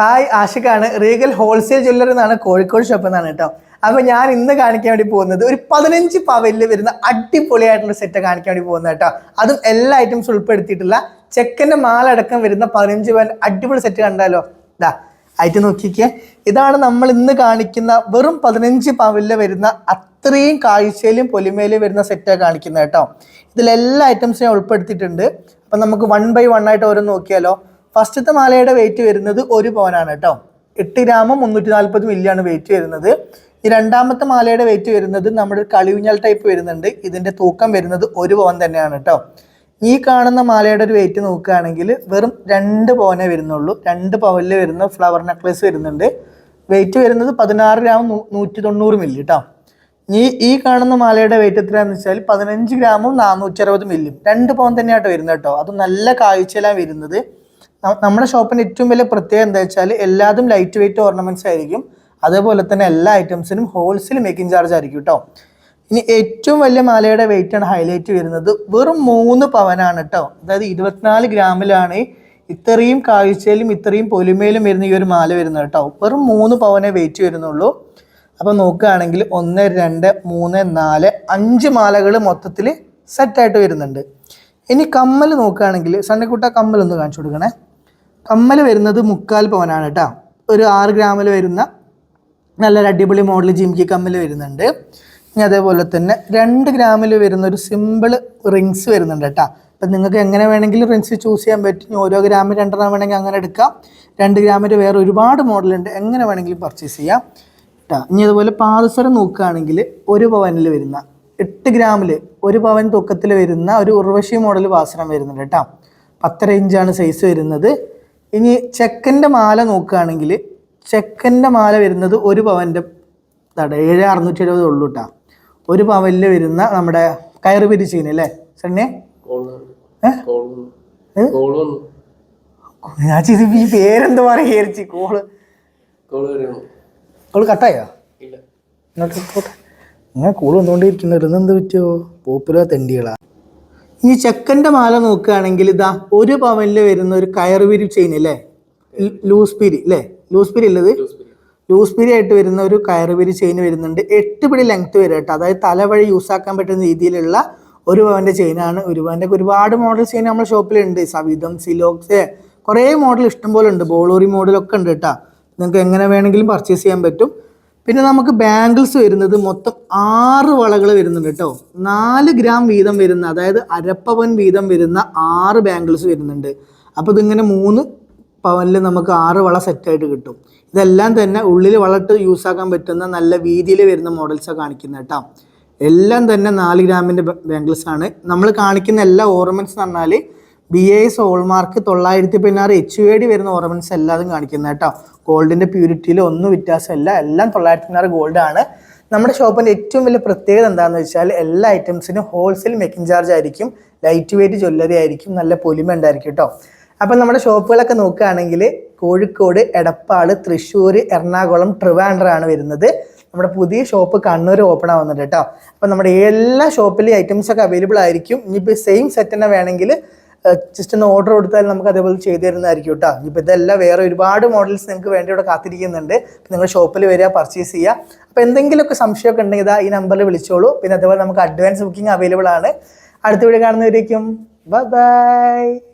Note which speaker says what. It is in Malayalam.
Speaker 1: ഹായ് ആഷിഖാണ്. റീഗൽ ഹോൾസെയിൽ ജ്വല്ലറി എന്നാണ് കോഴിക്കോട് ഷോപ്പ് എന്നാണ് കേട്ടോ. അപ്പൊ ഞാൻ ഇന്ന് കാണിക്കാൻ വേണ്ടി പോകുന്നത് ഒരു പതിനഞ്ച് പവലിൽ വരുന്ന അടിപൊളിയായിട്ടുള്ള സെറ്റ് കാണിക്കാൻ വേണ്ടി പോകുന്നത് കേട്ടോ. അതും എല്ലാ ഐറ്റംസ് ഉൾപ്പെടുത്തിയിട്ടുള്ള ചെക്കന്റെ മാലടക്കം വരുന്ന പതിനഞ്ച് പവൻ അടിപൊളി സെറ്റ് കണ്ടാലോ? ഇതാ ആയിട്ട് നോക്കിക്കേ. ഇതാണ് നമ്മൾ ഇന്ന് കാണിക്കുന്ന വെറും പതിനഞ്ച് പവലിൽ വരുന്ന അത്രയും കാഴ്ചയിലും പൊലിമയിലും വരുന്ന സെറ്റാണ് കാണിക്കുന്നത് കേട്ടോ. ഇതിലെല്ലാ ഐറ്റംസും ഞാൻ ഉൾപ്പെടുത്തിയിട്ടുണ്ട്. അപ്പം നമുക്ക് വൺ ബൈ വൺ ആയിട്ട് ഓരോ നോക്കിയാലോ? ഫസ്റ്റത്തെ മാലയുടെ വെയിറ്റ് വരുന്നത് ഒരു പവനാണ് കേട്ടോ. എട്ട് ഗ്രാമം മുന്നൂറ്റി നാൽപ്പത് മില്ലിയാണ് വെയിറ്റ് വരുന്നത്. ഈ രണ്ടാമത്തെ മാലയുടെ വെയിറ്റ് വരുന്നത് നമ്മുടെ കളിവിഞ്ഞാൽ ടൈപ്പ് വരുന്നുണ്ട്. ഇതിന്റെ തൂക്കം വരുന്നത് ഒരു പവൻ തന്നെയാണ് കേട്ടോ. ഈ കാണുന്ന മാലയുടെ ഒരു വെയിറ്റ് നോക്കുകയാണെങ്കിൽ വെറും രണ്ട് പവനേ വരുന്നുള്ളൂ. രണ്ട് പവനിൽ വരുന്ന ഫ്ലവർ നെക്ലേസ് വരുന്നുണ്ട്. വെയിറ്റ് വരുന്നത് പതിനാറ് ഗ്രാം നൂറ്റി തൊണ്ണൂറ് മില്ലി കേട്ടോ. ഈ ഈ കാണുന്ന മാലയുടെ വെയിറ്റ് എത്രയാണെന്ന് വെച്ചാൽ പതിനഞ്ച് ഗ്രാമും നാനൂറ്റി അറുപത് മില്ലും രണ്ട് പവൻ തന്നെയായിട്ട് വരുന്നത് കേട്ടോ. അത് നല്ല കാഴ്ചയിലാണ് വരുന്നത്. നമ്മുടെ ഷോപ്പിന്റെ ഏറ്റവും വലിയ പ്രത്യേകത എന്താ വെച്ചാൽ എല്ലാതും ലൈറ്റ് വെയിറ്റ് ഓർണമെന്റ്സ് ആയിരിക്കും. അതേപോലെ തന്നെ എല്ലാ ഐറ്റംസിനും ഹോൾസെയിൽ മേക്കിംഗ് ചാർജ് ആയിരിക്കും കേട്ടോ ഇനി ഏറ്റവും വലിയ മാലയുടെ വെയിറ്റ് ആണ് ഹൈലൈറ്റ് വരുന്നത്. വെറും മൂന്ന് പവനാണ് കേട്ടോ അതായത് ഇരുപത്തിനാല് ഗ്രാമിലാണ് ഇത്രയും കാഴ്ചയിലും ഇത്രയും പൊലിമയിലും വരുന്ന ഈ ഒരു മാല വരുന്നത് കേട്ടോ വെറും മൂന്ന് പവനെ വെയിറ്റ് വരുന്നുള്ളൂ. അപ്പോൾ നോക്കുകയാണെങ്കിൽ ഒന്ന് രണ്ട് മൂന്ന് നാല് അഞ്ച് മാലകൾ മൊത്തത്തിൽ സെറ്റായിട്ട് വരുന്നുണ്ട്. ഇനി കമ്മൽ നോക്കുകയാണെങ്കിൽ സണ്ണിക്കുട്ട കമ്മൽ ഒന്ന് കാണിച്ചു കൊടുക്കണേ. കമ്മൽ വരുന്നത് മുക്കാൽ പവനാണ് കേട്ടോ. ഒരു ആറ് ഗ്രാമിൽ വരുന്ന നല്ലൊരു അടിപൊളി മോഡൽ ജിംകി കമ്മൽ വരുന്നുണ്ട്. ഇനി അതേപോലെ തന്നെ രണ്ട് ഗ്രാമിൽ വരുന്ന ഒരു സിമ്പിൾ റിങ്സ് വരുന്നുണ്ട് കേട്ടോ. അപ്പം നിങ്ങൾക്ക് എങ്ങനെ വേണമെങ്കിലും റിങ്സ് ചൂസ് ചെയ്യാൻ പറ്റും. ഓരോ ഗ്രാമിൽ രണ്ടെണ്ണം വേണമെങ്കിൽ അങ്ങനെ എടുക്കാം. രണ്ട് ഗ്രാമിൽ വേറെ ഒരുപാട് മോഡലുണ്ട് എങ്ങനെ വേണമെങ്കിലും പർച്ചേസ് ചെയ്യാം. കേട്ടോ ഇനി അതുപോലെ പാദസരം നോക്കുകയാണെങ്കിൽ ഒരു പവനിൽ വരുന്ന എട്ട് ഗ്രാമിൽ ഒരു പവൻ തൂക്കത്തിൽ വരുന്ന ഒരു ഉർവശി മോഡൽ പാസരം വരുന്നുണ്ട് കേട്ടോ. പത്തര ഇഞ്ചാണ് സൈസ് വരുന്നത്. ഇനി ചെക്കന്റെ മാല നോക്കുകയാണെങ്കിൽ ചെക്കന്റെ മാല വരുന്നത് ഒരു പവന്റെ തട ഏഴ് അറുന്നൂറ്റി എഴുപത് ഉള്ളൂ കേട്ടോ ഒരു പവനിൽ വരുന്ന നമ്മുടെ കയറ് പിരിച്ചീന് അല്ലേ സണ്ണേ? ഞാൻ ചെയ്ത് ഈ പേരെന്ത് പറയാ കോൾ. കോൾ കട്ടായോ? ഇങ്ങോട്ട് കോൾ കൂൾ വന്നുകൊണ്ടിരിക്കുന്നത് എന്ത് പറ്റിയോ? പോപ്പുലർ തെണ്ടികളാ. ഇനി ചെക്കന്റെ മാല നോക്കുകയാണെങ്കിൽ ഇതാ ഒരു പവനിൽ വരുന്ന ഒരു കയറുപിരി ചെയിൻ അല്ലേ ലൂസ് പിരി അല്ലേ ലൂസ് പിരി ഉള്ളത് ലൂസ് പിരി ആയിട്ട് വരുന്ന ഒരു കയറുപിരി ചെയിൻ വരുന്നുണ്ട്. എട്ട് പിടി ലെങ്ത് വരെ കേട്ടോ. അതായത് തലവഴി യൂസ് ആക്കാൻ പറ്റുന്ന രീതിയിലുള്ള ഒരു പവന്റെ ചെയിനാണ് ഒരു പവന്റെ ഒരുപാട് മോഡൽ ചെയിൻ നമ്മുടെ ഷോപ്പിലുണ്ട് സവിധം സിലോക്സ് കുറേ മോഡൽ ഇഷ്ടംപോലെ ഉണ്ട്. ബോളൂറി മോഡലൊക്കെ ഉണ്ട് കേട്ടോ. നിങ്ങൾക്ക് എങ്ങനെ വേണമെങ്കിലും പർച്ചേസ് ചെയ്യാൻ പറ്റും. പിന്നെ നമുക്ക് ബാംഗിൾസ് വരുന്നത് മൊത്തം ആറ് വളകൾ വരുന്നുണ്ട് കേട്ടോ. നാല് ഗ്രാം വീതം വരുന്ന അതായത് അരപ്പവൻ വീതം വരുന്ന ആറ് ബാംഗിൾസ് വരുന്നുണ്ട്. അപ്പോൾ ഇതിങ്ങനെ മൂന്ന് പവനിൽ നമുക്ക് ആറ് വള സെറ്റായിട്ട് കിട്ടും. ഇതെല്ലാം തന്നെ ഉള്ളിൽ വളട്ട് യൂസ് ആക്കാൻ പറ്റുന്ന നല്ല വീതിയിൽ വരുന്ന മോഡൽസാണ് കാണിക്കുന്നത് കേട്ടോ. എല്ലാം തന്നെ നാല് ഗ്രാമിന്റെ ബാംഗിൾസ് ആണ്. നമ്മൾ കാണിക്കുന്ന എല്ലാ ഓർണമെന്റ്സ് എന്ന് പറഞ്ഞാൽ ബി എ എസ് ഹോൾമാർക്ക് തൊള്ളായിരത്തി പതിനാറ് എച്ച് യു ഡി വരുന്ന ഓർമൻസ് എല്ലാതും കാണിക്കുന്നത് കേട്ടോ. ഗോൾഡിന്റെ പ്യൂരിറ്റിയിൽ ഒന്നും വ്യത്യാസമില്ല. എല്ലാം തൊള്ളായിരത്തി ഗോൾഡ് ആണ്. നമ്മുടെ ഷോപ്പിന്റെ ഏറ്റവും വലിയ പ്രത്യേകത എന്താണെന്ന് വെച്ചാൽ എല്ലാ ഐറ്റംസിനും ഹോൾസെയിൽ മേക്കിംഗ് ചാർജ് ആയിരിക്കും. ലൈറ്റ് വെയിറ്റ് ജ്വല്ലറി ആയിരിക്കും. നല്ല പൊലിമ ഉണ്ടായിരിക്കും കേട്ടോ. അപ്പം നമ്മുടെ ഷോപ്പുകളൊക്കെ നോക്കുകയാണെങ്കിൽ കോഴിക്കോട് എടപ്പാട് തൃശ്ശൂർ എറണാകുളം ട്രിവാൻഡ്രാണ് വരുന്നത്. നമ്മുടെ പുതിയ ഷോപ്പ് കണ്ണൂർ ഓപ്പൺ ആവുന്നുണ്ട് കേട്ടോ. അപ്പം നമ്മുടെ എല്ലാ ഷോപ്പിലെയും ഐറ്റംസൊക്കെ അവൈലബിൾ ആയിരിക്കും. ഇനിയിപ്പോൾ സെയിം സെറ്റ് തന്നെ വേണമെങ്കിൽ ജസ്റ്റ് ഒന്ന് ഓർഡർ കൊടുത്താൽ നമുക്ക് അതേപോലെ ചെയ്തു തരുന്നതായിരിക്കും കേട്ടോ ഇപ്പോൾ ഇതെല്ലാം വേറെ ഒരുപാട് മോഡൽസ് നിങ്ങൾക്ക് വേണ്ടി ഇവിടെ കാത്തിരിക്കുന്നുണ്ട്. നിങ്ങൾ ഷോപ്പിൽ വരിക പർച്ചേസ് ചെയ്യുക. അപ്പോൾ എന്തെങ്കിലുമൊക്കെ സംശയമൊക്കെ ഉണ്ടെങ്കിൽ ഇതാ ഈ നമ്പറിൽ വിളിച്ചോളൂ. പിന്നെ അതേപോലെ നമുക്ക് അഡ്വാൻസ് ബുക്കിംഗ് അവൈലബിൾ ആണ്. അടുത്ത വീഡിയോ കാണുന്നവരേക്കും. ബൈ